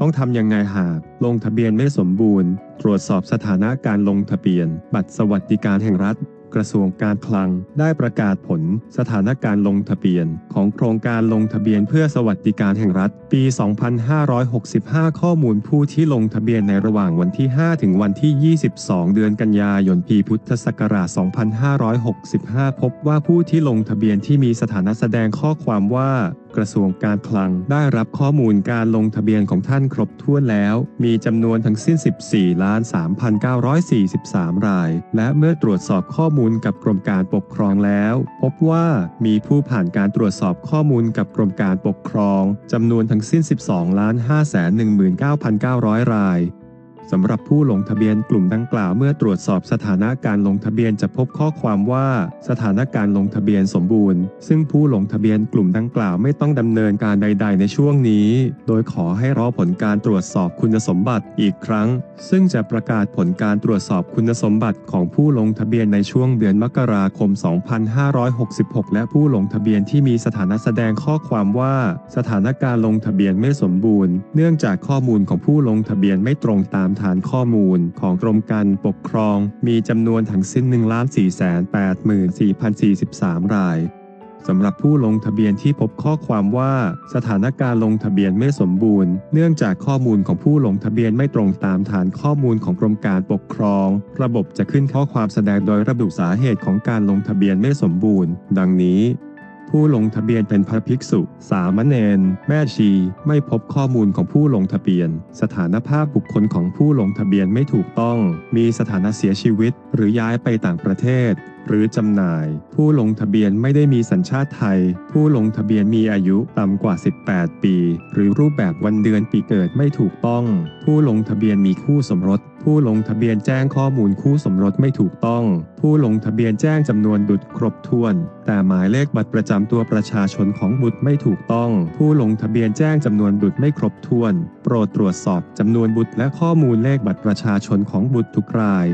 ต้องทำยังไงหากลงทะเบียนไม่สมบูรณ์ ตรวจสอบสถานะการลงทะเบียน บัตรสวัสดิการแห่งรัฐ กระทรวงการคลัง ได้ประกาศผลสถานการณ์ลงทะเบียน ของโครงการลงทะเบียนเพื่อสวัสดิการแห่งรัฐ ปี 2565 ข้อมูลผู้ที่ลงทะเบียนในระหว่างวันที่ 5 ถึงวันที่ 22 เดือนกันยายน ปีพุทธศักราช 2565 พบว่าผู้ที่ลงทะเบียนที่มีสถานะแสดงข้อความว่า กระทรวงการคลังได้รับข้อมูลการลงทะเบียนของท่านครบถ้วนแล้ว มีจำนวนทั้งสิ้น 14 ล้าน 3,943 ราย และเมื่อตรวจสอบข้อมูลกับกรมการปกครองแล้ว พบว่ามีผู้ผ่านการตรวจสอบข้อมูลกับกรมการปกครองจำนวนทั้งสิ้น 12 ล้าน519,900 ราย สำหรับผู้ลงทะเบียนกลุ่มดังกล่าวเมื่อตรวจสอบสถานะการลงทะเบียนจะพบข้อความว่า สถานะการลงทะเบียนสมบูรณ์ ซึ่งผู้ลงทะเบียนกลุ่มดังกล่าวไม่ต้องดำเนินการใด ๆ ในช่วงนี้ โดยขอให้รอผลการตรวจสอบคุณสมบัติอีกครั้ง ซึ่งจะประกาศผลการตรวจสอบคุณสมบัติของผู้ลงทะเบียนในช่วงเดือนมกราคม 2566 และผู้ลงทะเบียนที่มีสถานะแสดงข้อความว่า สถานการลงทะเบียนไม่สมบูรณ์ เนื่องจากข้อมูลของผู้ลงทะเบียนไม่ตรงตามฐานข้อมูลของกรมการปกครอง มีจำนวนทั้งสิ้น 1,484,043 รายสำหรับผู้ลงทะเบียนที่พบข้อความว่าสถานการลงทะเบียนไม่สมบูรณ์ เนื่องจากข้อมูลของผู้ลงทะเบียนไม่ตรงตามฐานข้อมูลของกรมการปกครอง ระบบจะขึ้นข้อความแสดงโดยระบุสาเหตุของการลงทะเบียนไม่สมบูรณ์ ดังนี้ ผู้ลงทะเบียนเป็นพระภิกษุ สามเณรแม่ชี ไม่พบข้อมูลของผู้ลงทะเบียน สถานภาพบุคคลของผู้ลงทะเบียนไม่ถูกต้อง มีสถานะเสียชีวิต หรือย้ายไปต่างประเทศ หรือจำหน่าย ผู้ลงทะเบียนไม่ได้มีสัญชาติไทย ผู้ลงทะเบียนมีอายุต่ำกว่า 18 ปี หรือรูปแบบวันเดือนปีเกิดไม่ถูกต้อง ผู้ลงทะเบียนมีคู่สมรส ผู้ลงทะเบียนแจ้งข้อมูลคู่สมรสไม่ถูกต้อง ผู้ลงทะเบียนแจ้งจำนวนบุตรครบถ้วน แต่หมายเลขบัตรประจำตัวประชาชนของบุตรไม่ถูกต้อง ผู้ลงทะเบียนแจ้งจำนวนบุตรไม่ครบถ้วน โปรดตรวจสอบจำนวนบุตรและข้อมูลเลขบัตรประชาชนของบุตรทุกราย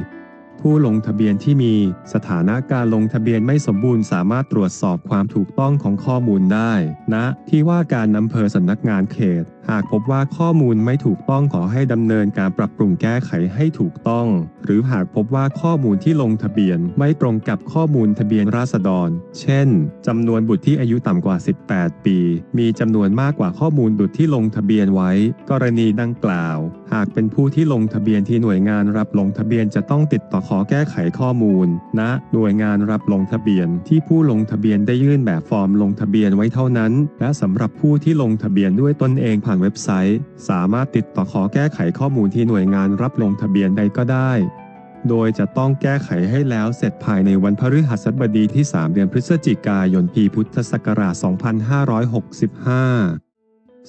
ผู้ลงทะเบียนที่มีสถานะการลงทะเบียนไม่สมบูรณ์สามารถตรวจสอบความถูกต้องของข้อมูลได้ณนะที่ว่าการอำเภอสำนักงานเขต หากพบว่าข้อมูลไม่ถูกต้องขอให้ดำเนินการปรับปรุงแก้ไขให้ถูกต้อง หรือหากพบว่าข้อมูลที่ลงทะเบียนไม่ตรงกับข้อมูลทะเบียนราษฎร เช่นจำนวนบุตรที่อายุต่ำกว่า 18 ปี มีจำนวนมากกว่าข้อมูลบุตรที่ลงทะเบียนไว้ กรณีดังกล่าว หากเป็นผู้ที่ลงทะเบียนที่หน่วยงานรับลงทะเบียนจะต้องติดต่อขอแก้ไขข้อมูลณหน่วยงานรับลงทะเบียนที่ผู้ลงทะเบียนได้ยื่นแบบฟอร์มลงทะเบียนไว้เท่านั้น และสำหรับผู้ที่ลงทะเบียนด้วยตนเองผ่านเว็บไซต์ สามารถติดต่อขอแก้ไขข้อมูลที่หน่วยงานรับลงทะเบียนใดก็ได้ โดยจะต้องแก้ไขให้แล้วเสร็จภายในวันพฤหัสบดีที่ 3 เดือนพฤศจิกายน ปีพุทธศักราช 2565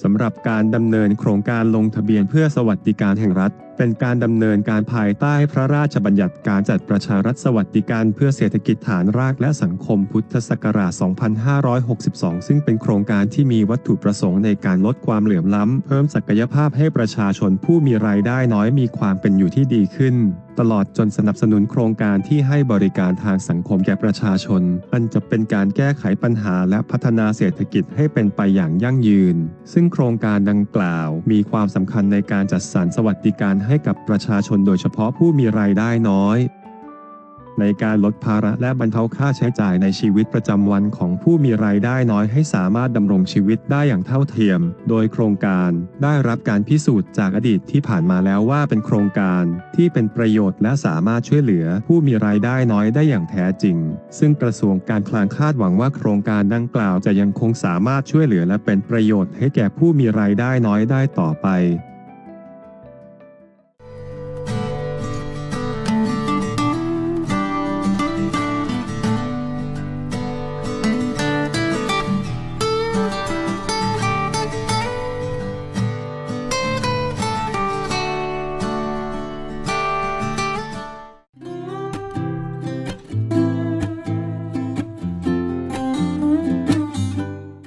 สำหรับการดำเนินโครงการลงทะเบียนเพื่อสวัสดิการแห่งรัฐ เป็นการดำเนินการภายใต้พระราชบัญญัติการจัดประชารัฐสวัสดิการเพื่อเศรษฐกิจฐานรากและสังคมพุทธศักราช 2562 ซึ่งเป็นโครงการที่มีวัตถุประสงค์ในการลดความเหลื่อมล้ำ เพิ่มศักยภาพให้ประชาชนผู้มีรายได้น้อยมีความเป็นอยู่ที่ดีขึ้นตลอดจนสนับสนุนโครงการที่ให้บริการทางสังคมแก่ประชาชน อันจะเป็นการแก้ไขปัญหาและพัฒนาเศรษฐกิจให้เป็นไปอย่างยั่งยืน ซึ่งโครงการดังกล่าว มีความสำคัญในการจัดสรรสวัสดิการให้กับประชาชนโดยเฉพาะผู้มีรายได้น้อย ในการลดภาระและบรรเทาค่าใช้จ่ายในชีวิตประจำวันของผู้มีรายได้น้อยให้สามารถดำรงชีวิตได้อย่างเท่าเทียม โดยโครงการได้รับการพิสูจน์จากอดีตที่ผ่านมาแล้วว่าเป็นโครงการที่เป็นประโยชน์และสามารถช่วยเหลือผู้มีรายได้น้อยได้อย่างแท้จริง ซึ่งกระทรวงการคลังคาดหวังว่าโครงการดังกล่าวจะยังคงสามารถช่วยเหลือและเป็นประโยชน์ให้แก่ผู้มีรายได้น้อยได้ต่อไป